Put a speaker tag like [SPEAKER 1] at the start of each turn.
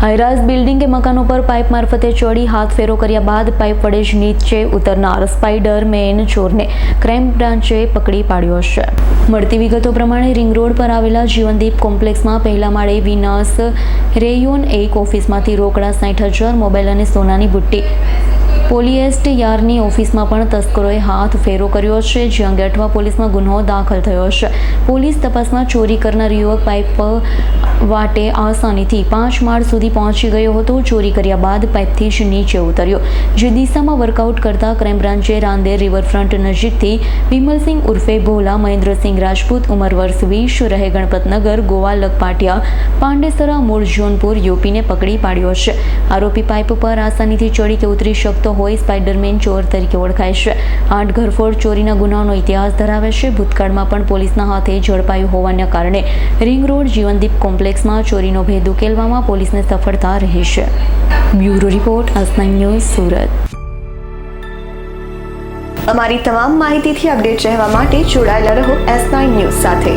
[SPEAKER 1] High-rise building કે મકાનો પર પાઇપ મારફતે ચડી હાથ ફેરો કર્યા બાદ પાઇપ વડે જ નીચે ઉતરનાર સ્પાઈડર મેન ચોરને ક્રાઇમ બ્રાન્ચે પકડી પાડ્યો છે. મળતી વિગતો પ્રમાણે રિંગ રોડ પર આવેલા જીવનદીપ કોમ્પ્લેક્સમાં પહેલા માળે વિનાસ રેયોન એક ઓફિસમાંથી રોકડા સાઠ હજાર મોબાઈલ અને સોનાની બુટ્ટી પોલિએસ્ટ યારની ઓફિસમાં પણ તસ્કરોએ હાથ ફેરો કર્યો છે, જે અંગે અઠવા પોલીસમાં ગુનો દાખલ થયો છે. પોલીસ તપાસમાં ચોરી કરનાર યુવક પાઇપ વાટે આસાનીથી પાંચ માળ સુધી પહોંચી ગયો હતો. ચોરી કર્યા બાદ પાઇપથી જ નીચે ઉતર્યો. જે દિશામાં વર્કઆઉટ કરતા ક્રાઇમ બ્રાન્ચે રાંદેર રિવરફ્રન્ટ નજીકથી વિમલસિંહ ઉર્ફે ભોલા, મહેન્દ્રસિંહ રાજપૂત, ઉંમર વર્ષ વીસ, રહે ગણપતનગર, ગોવા લગપાટિયા પાંડેસરા, મૂળ જોનપુર યુપીને પકડી પાડ્યો છે. આરોપી પાઇપ પર આસાનીથી ચડી કે ઉતરી શકતો હોય સ્પાઇડરમેન ચોર તરીકે ઓળખાય છે. આઠ ઘરફોડ ચોરીના ગુનાનો ઇતિહાસ ધરાવે છે. ભૂતકાળમાં પણ પોલીસના હાથે ઝડપાયું હોવાના કારણે રિંગ રોડ જીવનદીપ કોમ્પ્લેક્સમાં ચોરીનો ભેદ ઉકેલવામાં પોલીસને સફળતા રહી છે. Bureau report Asna news, Surat.
[SPEAKER 2] અમારી તમામ માહિતીથી અપડેટ રહેવા માટે જોડાયેલા રહો એસ નાઇન ન્યૂઝ સાથે.